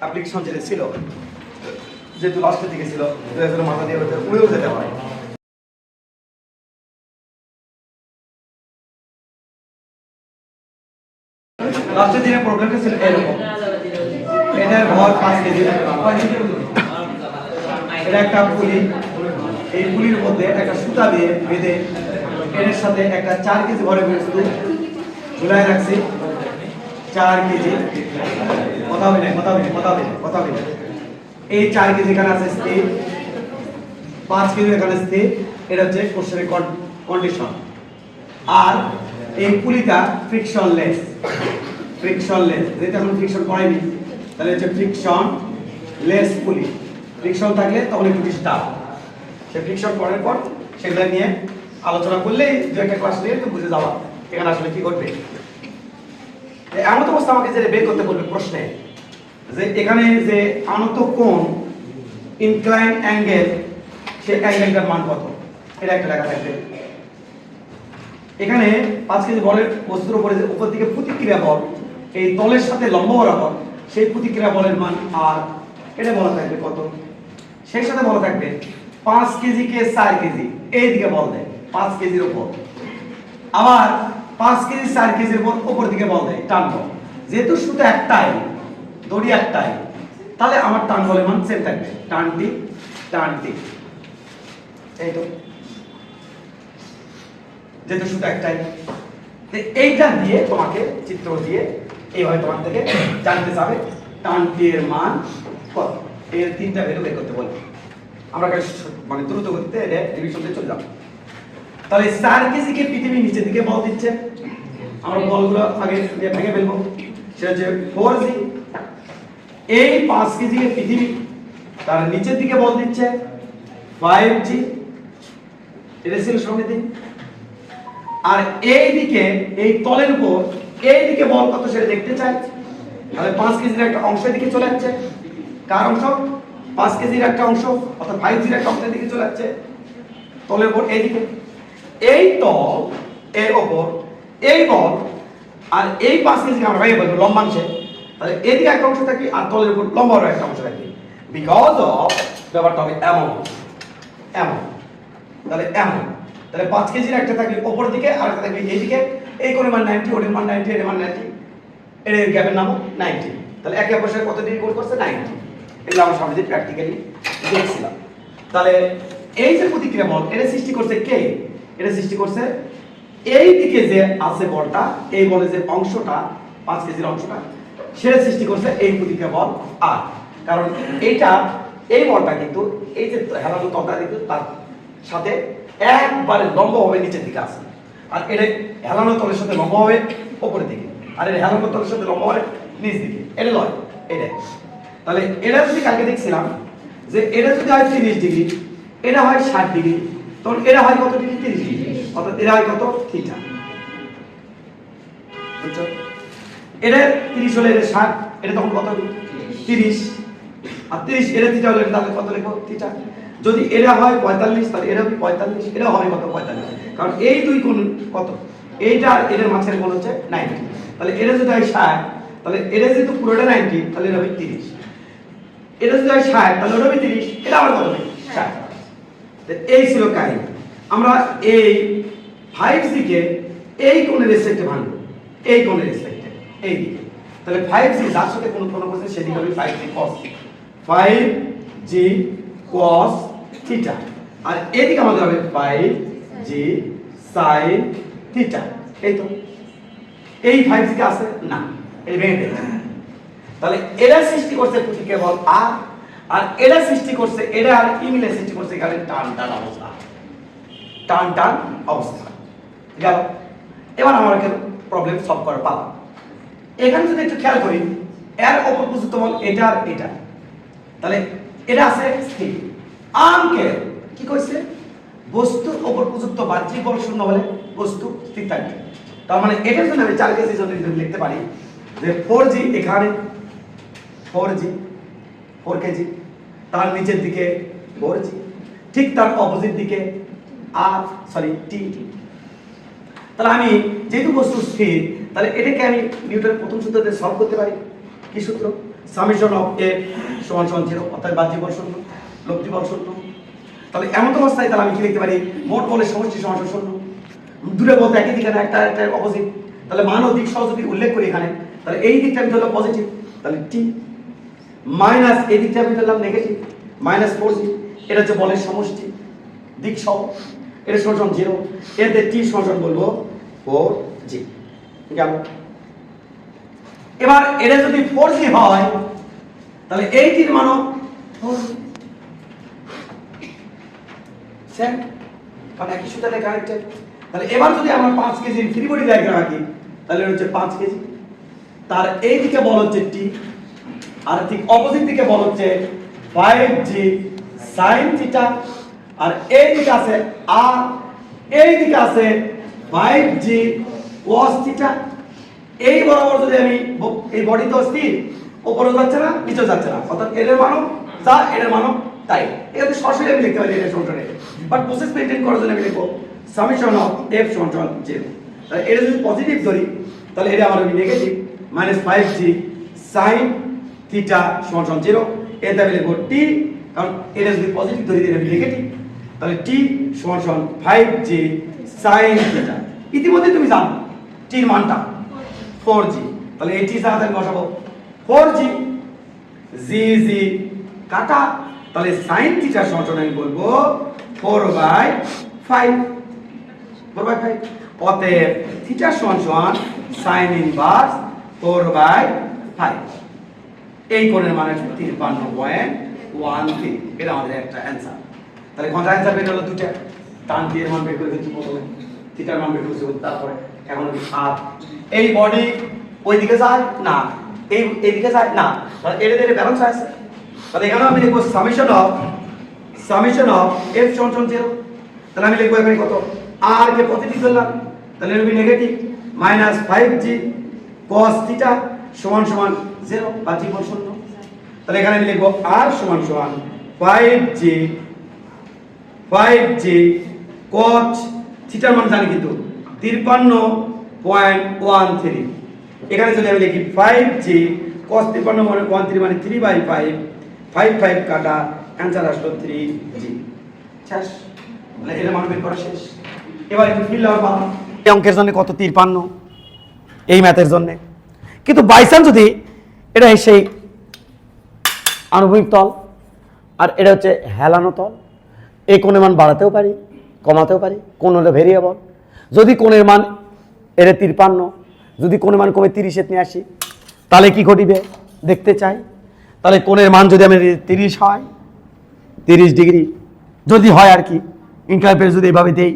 Application যেটা ছিল। যেহেতু লাস্টের দিকে ছিল দু হাজার মাথা দিয়ে উড়েও যেতে পারে। লাস্টের ছিল এরকম। এটার ভর পাঁচ কেজি। এটা একটা পুলি। এই পুলির মধ্যে একটা সুতা দিয়ে বেঁধে এর সাথে একটা চার কেজি ভরে বস্তু ঝুলাই রাখছি। চার কেজি। কথা হবে না কথা হবে কথা হবে কথা হবে এই চার কেজি এখানে আছে স্থির পাঁচ কেজি এখানে স্থির এটা হচ্ছে কোশ্চেনের কন্ডিশন আর এই পুলিটা ফ্রিকশনলেস ফ্রিকশনলেস যেটা এখন ফ্রিকশন করাইনি তাহলে হচ্ছে ফ্রিকশন লেস পুলি। ফ্রিকশন থাকলে তখন একটু টাফ সে ফ্রিকশন করার পর সেগুলো নিয়ে আলোচনা করলেই দু একটা ক্লাস নিয়ে তো বুঝে যাওয়া, এখানে আসলে কি যে এমন অবস্থা আমাকে যে বের করতে বলবে প্রশ্নে। যে এখানে যে আনত কোণ ইনক্লাইন অ্যাঙ্গেল সেই অ্যাঙ্গেলটার মান কত? এটা একটা লেখা থাকবে। এখানে পাঁচ কেজি বলের বস্তুর উপরে যে উপর দিকে প্রতিক্রিয়া বল, এই তলের সাথে লম্ব বরাবর সেই প্রতিক্রিয়া বলের মান আর, এটা বলা থাকবে কত? সেই সাথে বলা থাকবে পাঁচ কেজি কে চার কেজি এই দিকে বল দেয়, পাঁচ কেজির উপর। আবার পাঁচ কেজি চার কেজির উপর উপর দিকে বল দেয় টান বল যেহেতু শুধু একটাই দড়ি একটাই। তাহলে আমার টান বলের মান সেম থাকবে টানটি টানটি এই তো। যেহেতু শুধু একটাই। এইটা দিয়ে তোমাকে চিত্র দিয়ে এইভাবে তোমার থেকে জানতে চাবে টানটি এর মান কত? এর তিনটা ভ্যালু বের করতে বলবে আমরা মানে দ্রুত গতিতে এটা রিভিশনতে চলে যাব। তাহলে চার কেজিকে পৃথিবী নিচের দিকে বল দিচ্ছে? আমরা বলগুলো আগে ভেঙে ফেলব। সেটা হচ্ছে ফোর জি এই পাঁচ কেজিকে পৃথিবী তার নিচের দিকে বল দিচ্ছে ফাইভ জি ছিল দিন আর এই দিকে, এই তলের উপর, এই দিকে বল কত সেটা দেখতে চাই। তাহলে পাঁচ কেজির একটা অংশের দিকে চলে যাচ্ছে। কার অংশ? পাঁচ কেজির একটা অংশ, অর্থাৎ ফাইভ জির একটা অংশের দিকে চলে যাচ্ছে। তলের উপর, এই দিকে। এই তল, এর ওপর এই বল, আর এই পাঁচ কেজিকে আমরা ভেঙে বলব লম্বাংশে। তাহলে এদিকে একটা অংশ থাকি আর তলের উপর লম্বারও একটা অংশ থাকি। বিকজ অফ ব্যাপারটা হবে এমন। এমন। তাহলে এমন। তাহলে পাঁচ কেজির একটা থাকবে ওপর দিকে আর একটা থাকবে এইদিকে এই কোণের মান নাইনটি ওর মান নাইনটি এর মান নাইনটি এর গ্যাপের নাম নাইনটি তাহলে একে অপরের কত ডিগ্রি কোণ করছে? নাইনটি এগুলো আমরা সামনে প্র্যাকটিক্যালি দেখছিলাম। তাহলে এই যে প্রতিক্রিয়া বল, এটা সৃষ্টি করছে কে? এটা সৃষ্টি করছে এই দিকে যে আছে বলটা, এই বলের যে অংশটা, পাঁচ কেজির অংশটা সেটা সৃষ্টি করছে এই প্রতিক্রিয়া বল আর। কারণ এইটা, এই বলটা কিন্তু, এই যে হেলানো তলটা কিন্তু তার সাথে একবারে লম্বভাবে নিচের দিকে আছে। আর এটা হেলানো তলের সাথে লম্ব হবে উপরের দিকে, আর এটা হেলানো তলের সাথে লম্ব হবে নিচ দিকে। এটা লয়, এটা। তাহলে এটা যদি কালকে দেখছিলাম, যে এটা যদি হয় তিরিশ ডিগ্রি, এটা হয় ষাট ডিগ্রি, তখন এটা হয় কত ডিগ্রি? তিরিশ ডিগ্রি। অর্থাৎ এটা হয় কত? থিটা। বুঝছ? এটা তিরিশ হলে এটা ষাট, এটা তখন কত? তিরিশ। আর তিরিশ, এটা থিটা হলে তাহলে কত লিখব? থিটা যদি এটা হয় পঁয়তাল্লিশ, তাহলে হবে পঁয়তাল্লিশ, এটা হবে কত? পঁয়তাল্লিশ। কারণ এই দুই কোণ কত? এইটা আর এটার মাঝখানে কোণ হচ্ছে নাইনটি। তাহলে এটা যদি হয় ষাট, তাহলে এটা যেহেতু পুরোটা নাইনটি, তাহলে এটা হবে তিরিশ। এটা যদি হয় ষাট, তাহলে ওটা হবে তিরিশ, এটা আবার কত হবে? ষাট। এই ছিল কাহিনী। আমরা এই ফাইভ দিকে এই কোণের রেসপেক্টে ভাঙবো। এই কোণের রেসপেক্টে এই তাহলে ফাইভ জি যার সাথে কোনো কোনো করছে, সেদিকে হবে five g cos five g cos theta আর এদিকে আমাদের হবে ফাইভ জি সাইন থিটা এই তো। এই ফাইভ জি আছে? না। এই ভেঙে ফেলতে তাহলে এরা সৃষ্টি করছে কেবল আর আর এরা সৃষ্টি করছে, এরা আর ইংলিশ সৃষ্টি করছে এখানে টান টান অবস্থা। টান টান অবস্থা। গেল। এবার আমরা প্রবলেম সলভ করে পাবো এখানে যদি একটু খেয়াল করি, এর অপর বল এটা আর এটা। তাহলে এটা আছে স্থির। আনকে কি কইছে? বস্তুর অপর প্রযুক্ত বাহ্যিক বল শূন্য হলে বস্তু স্থির থাকবে। তার মানে এটার জন্য আমি চার কেজি যদি লিখতে পারি যে ফোর জি এখানে ফোর জি ফোর কেজি তার নিচের দিকে ফোর জি ঠিক তার অপোজিট দিকে আর সরি টি তাহলে আমি যেহেতু বস্তু স্থির, তাহলে এটাকে আমি নিউটনের প্রথম সূত্র দিয়ে সলভ করতে পারি। কি সূত্র? সামেশন অফ এ সমান সমান জিরো অর্থাৎ বাহ্যিক বল শূন্য, লব্ধি বল শূন্য। তাহলে এমন তো অবস্থায় তাহলে আমি কি লিখতে পারি? মোট বলের সমষ্টি সমান শূন্য। দূরে বলতে একই দিকে না, একটা একটা অপোজিট তাহলে মান ও দিক সহ যদি উল্লেখ করি এখানে, তাহলে এই দিকটা আমি ধরলাম পজিটিভ তাহলে টি মাইনাস এই দিকটা আমি ধরলাম নেগেটিভ মাইনাস ফোর জি এটা হচ্ছে বলের সমষ্টি, দিক সহ। এটা সমান জিরো এতে টি সমান বলব ফোর জি এবার এটা যদি ফোর জি হয়, তাহলে এইটির মানও ফোর একই সুতাতে কানেক্টেড তাহলে এবার যদি আমরা পাঁচ কেজির থ্রি বডি ডায়াগ্রাম আঁকি তাহলে হচ্ছে পাঁচ কেজি। তার এই দিকে বল হচ্ছে টি আর ঠিক অপোজিট দিকে বল হচ্ছে ফাইভ জি সাইন থিটা আর এই দিকে আছে আর এই দিকে আছে ফাইভ জি কস থিটা এই বরাবর যদি আমি এই বডি তো স্থির ওপরে যাচ্ছে না, নিচেও যাচ্ছে না। অর্থাৎ এর মানও যা এর মানও তাই। এখানে সরাসরি আমি লিখতে পারি এটা সংসারে বাট প্রসেস মেনটেন করার জন্য আমি লিখব সামেশন অফ এফ সমান সমান জিরো তাহলে এটা যদি পজিটিভ ধরি, তাহলে এটা আমার negative minus five g sine theta সমান সমান জিরো এতে আমি লিখব টি কারণ এটা যদি পজিটিভ ধরি এটা আমি নেগেটিভ তাহলে টি সমান সমান ফাইভ জি সাইন থিটা ইতিমধ্যে তুমি জানো টির মানটা। ফোর জি তাহলে এই টি আমি বসাবো। ফোর জি জি জি কাটা। তাহলে সাইন থিটার সমান আমি বলব four by five four by five অতএব থিটার সমান সমান sine inverse four by five এই কোণের মানে হচ্ছে তিপ্পান্ন পয়েন্ট ওয়ান থ্রি এটা আমাদের একটা অ্যান্সার তাহলে ঘণ্টা অ্যান্সার বের হলো? দুটা টান দিয়ে মান বের করে দিচ্ছি প্রথমে। থিটার বের করেছি তারপরে এখন আমি এই বডি ওই দিকে যায়? না। এই, এইদিকে যায়? না। তাহলে এটা ব্যালেন্স আছে। তাহলে এখানে আমি লিখব summation of summation of F সমান সমান জিরো তাহলে আমি লিখব এখানে কত? আর কে পজিটিভ ধরলাম। তাহলে এটা negative minus five g cos theta সমান সমান জিরো বা জীবন শূন্য। তাহলে এখানে আমি লিখব আর সমান সমান ফাইভ জি ফাইভ জি কচ থিটার মান জানি কিন্তু তিপ্পান্ন পয়েন্ট ওয়ান থ্রি এখানে যদি আমি লিখি ফাইভ জি কস তিপ্পান্ন মানে ওয়ান থ্রি মানে three by five five five কাটা অ্যান্সার আসলো থ্রি জি শেষ। মানে এর মান বের করা শেষ। এবার একটু ফিল এই অঙ্কের জন্য কত তিপ্পান্ন এই ম্যাথের জন্য। কিন্তু বাইচান্স যদি এটা সেই আনুভূমিক তল, আর এটা হচ্ছে হেলানো তল, এই কোণের মান বাড়াতেও পারি। কমাতেও পারি, কোন হলো ভেরিয়েবল যদি কোণের মান এটা তিরপান্ন, যদি কোণের মান কমে তিরিশে নিয়ে আসি তাহলে কি ঘটিবে? দেখতে চাই। তাহলে কোণের মান যদি আমি তিরিশ হয়, তিরিশ ডিগ্রি, যদি হয় আর কি ইনক্লাইপের যদি এভাবে দেই,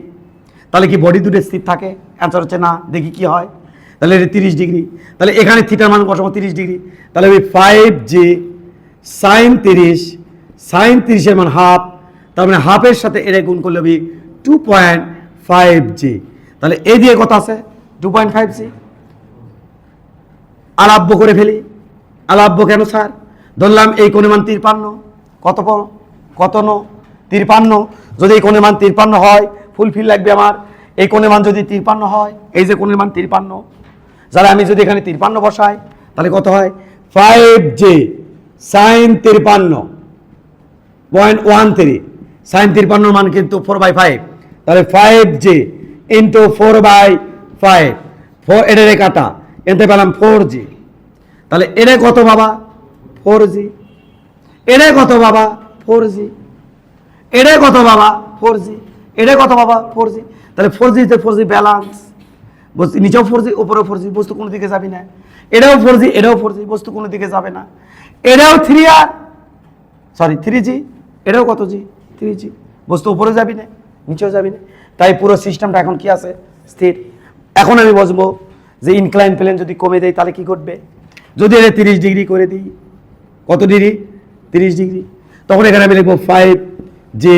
তাহলে কি বডি দুটো স্থির থাকে? অ্যান্সার হচ্ছে না, দেখি কি হয়। তাহলে এটা তিরিশ ডিগ্রি। তাহলে এখানে থিটার মান বসাবো তিরিশ ডিগ্রি। তাহলে ওই ফাইভ জি সাইন তিরিশ সাইন তিরিশের মান হাফ তার মানে হাফের সাথে এটা গুণ করলে হবে টু পয়েন্ট ফাইভ জি তাহলে এ দিয়ে কত আছে? টু পয়েন্ট ফাইভ জি আলাব্য করে ফেলি। আলাব্য কেন, স্যার? ধরলাম এই কোণের মান তিরপান্ন। কত কত ন? তিরপান্ন। যদি এই কোণের মান তিরপান্ন হয় ফুলফিল লাগবে আমার। এই কোণের মান যদি তিরপান্ন হয়, এই যে কোণের মান তিরপান্ন। যারা আমি যদি এখানে তিরপান্ন বসাই, তাহলে কত হয়? ফাইভ জে সাইন তিরপান্ন। পয়েন্ট ওয়ান থ্রি সাইন তিরপান্নর মান কিন্তু ফোর বাই ফাইভ তাহলে five g into four by five four এটা রে কাটা। এতে পেলাম ফোর জি তাহলে এটা কত বাবা? ফোর জি এটা কত বাবা? ফোর জি এটা কত বাবা? ফোর জি এটা কত বাবা? ফোর জি তাহলে ফোর জিতে ফোর জি ব্যালান্স বস্তু নিচেও ফোর জি উপরেও ফোর জি বস্তু কোনো দিকে যাবি না। এটাও ফোর জি এটাও ফোর জি বস্তু কোনো দিকে যাবে না। এটাও থ্রি আর সরি থ্রি জি এটাও কত জি থ্রি জি বস্তু উপরে যাবি না। নিচেও যাবি না। তাই পুরো সিস্টেমটা এখন কি আছে? স্থির। এখন আমি বসবো যে ইনক্লাইন প্লেন যদি কমে দেয়, তাহলে কি ঘটবে? যদি এটা তিরিশ ডিগ্রি করে দিই, কত ডিগ্রি? তিরিশ ডিগ্রি। তখন এখানে আমি লিখব ফাইভ যে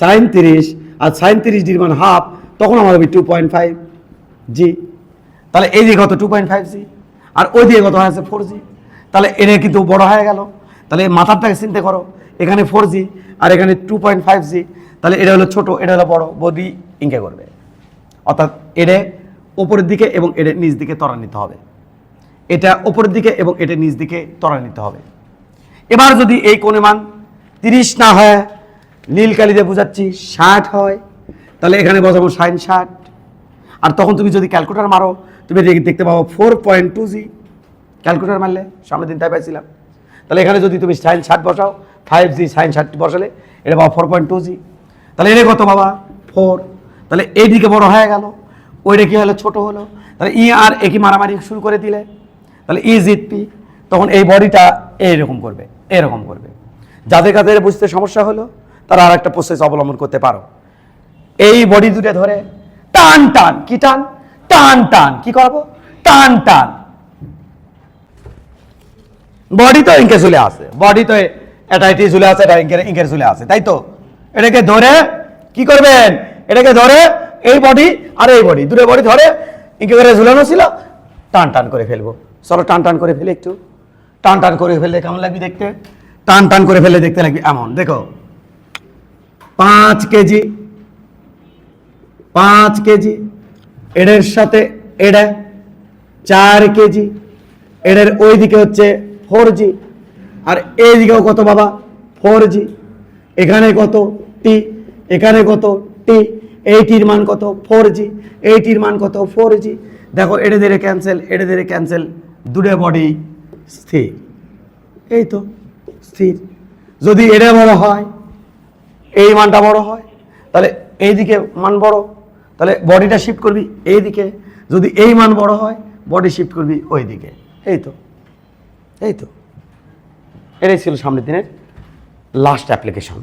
সাইন তিরিশ আর সাইন তিরিশ ডিগ্রি মানে হাফ তখন আমার হবে টু পয়েন্ট ফাইভ জি তাহলে এই দিকে কত? টু পয়েন্ট ফাইভ জি আর ওই দিকে কত হয়েছে? ফোর জি তাহলে এটা কিন্তু বড় হয়ে গেল। তাহলে মাথারটাকে চিন্তা করো। এখানে ফোর জি আর এখানে টু পয়েন্ট ফাইভ জি তাহলে এটা হলো ছোট, এটা হলো বড় বডি ইঙ্কে করবে। অর্থাৎ এটা উপরের দিকে এবং এটা নিচ দিকে ত্বরান্বিত হবে। এটা ওপরের দিকে এবং এটা নিচ দিকে তরা নিতে হবে। এবার যদি এই কোণে মান তিরিশ না হয়, নীল কালি দিয়ে বোঝাচ্ছি ষাট হয়, তাহলে এখানে বসাবো সাইন ষাট। আর তখন তুমি যদি ক্যালকুলেটার মারো, তুমি দেখতে পাবো four point two g. Calculator মারলে, সামনের দিন তাই পাইছিলাম তাহলে এখানে যদি তুমি সাইন ষাট বসাও, ফাইভ জি সাইন ষাট বসালে, এটা পাবো ফোর পয়েন্ট টু জি। তাহলে এটা কত বাবা? ফোর তাহলে এইদিকে বড় হয়ে গেল। ওইটা কি হলো? ছোট হলো। তাহলে ই আর একই মারামারি শুরু করে দিলে? তাহলে ই জিত পি। তখন এই বডিটা এইরকম করবে এরকম করবে। যাদের কাদের বুঝতে সমস্যা হলো, তারা আর একটা প্রসেস অবলম্বন করতে পারো। এই বডি দুটো ধরে টান টান। কি টান? টান টান। কি করব? টান টান। বডি তো ইনকে চলে আসে বডি তো এটা এটি চলে আসে এটা ইনকে চলে আসে তাই তো? এটাকে ধরে কি করবেন? এটাকে ধরে এই বডি আর এই বডি দুটো বডি ধরে করে ঝুলানো ছিল, টান টান করে ফেলব। চলো টান টান করে ফেলে একটু। টান টান করে ফেলে কেমন লাগবে দেখতে? টান টান করে ফেলে দেখতে লাগবে এমন, দেখো। পাঁচ কেজি পাঁচ কেজি, এদের সাথে এটা চার কেজি এডের ওই দিকে হচ্ছে ফোর জি আর এই দিকেও কত বাবা? ফোর জি এখানে কত? টি, এখানে কত? টি। এইটির মান কত? Four g. এইটির মান কত? Four g. দেখো এটা ধীরে ক্যান্সেল এটা ধীরে ক্যান্সেল। দুটো বডি স্থির। এই তো, স্থির। যদি এটা বড় হয়, এই মানটা বড় হয়, তাহলে এইদিকে মান বড়। তাহলে বডিটা শিফট করবি এইদিকে। যদি এই মান বড় হয় বডি শিফট করবি ওই দিকে এই তো এই তো। এটাই ছিল সামনের দিনের লাস্ট অ্যাপ্লিকেশন